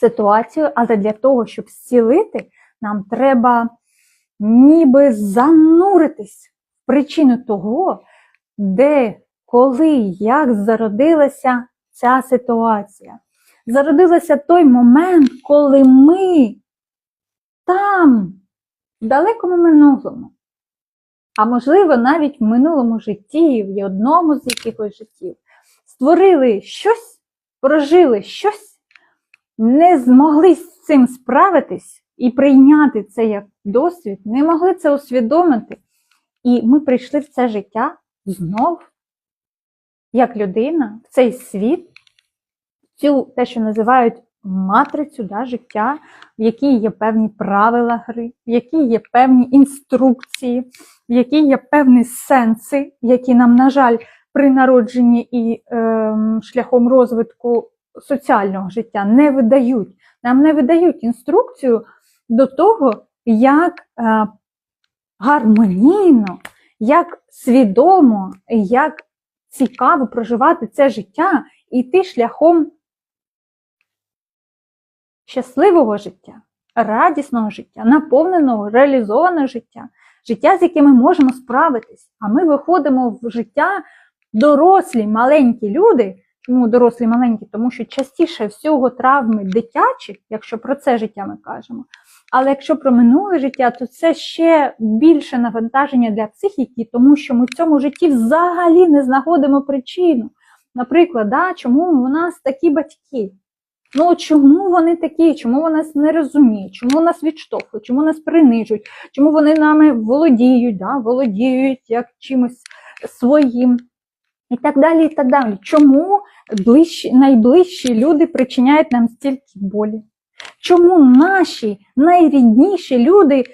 ситуацію, але для того, щоб зцілити, нам треба ніби зануритись в причину того, де, коли, як зародилася ця ситуація. Зародилася той момент, коли ми там, в далекому минулому, а можливо, навіть в минулому житті, в одному з якихось життів, створили щось, прожили щось, не змогли з цим справитись і прийняти це як досвід, не могли це усвідомити. І ми прийшли в це життя знов, як людина, в цей світ, в цю те, що називають матрицю да, життя, в якій є певні правила гри, в якій є певні інструкції, в якій є певні сенси, які нам, на жаль, при народженні і е, шляхом розвитку соціального життя не видають. Нам не видають інструкцію до того, як е, гармонійно, як свідомо, як цікаво проживати це життя і йти шляхом щасливого життя, радісного життя, наповненого, реалізованого життя, життя, з яким ми можемо справитись. А ми виходимо в життя дорослі, маленькі люди. Чому дорослі маленькі? Тому що частіше всього травми дитячі, якщо про це життя ми кажемо. Але якщо про минуле життя, то це ще більше навантаження для психіки, тому що ми в цьому житті взагалі не знаходимо причину. Наприклад, да, чому у нас такі батьки? Ну чому вони такі? Чому вони нас не розуміють? Чому нас відштовхують? Чому нас принижують? Чому вони нами володіють, да, володіють як чимось своїм? І так далі, і так далі. Чому ближчі, найближчі люди причиняють нам стільки болі? Чому наші найрідніші люди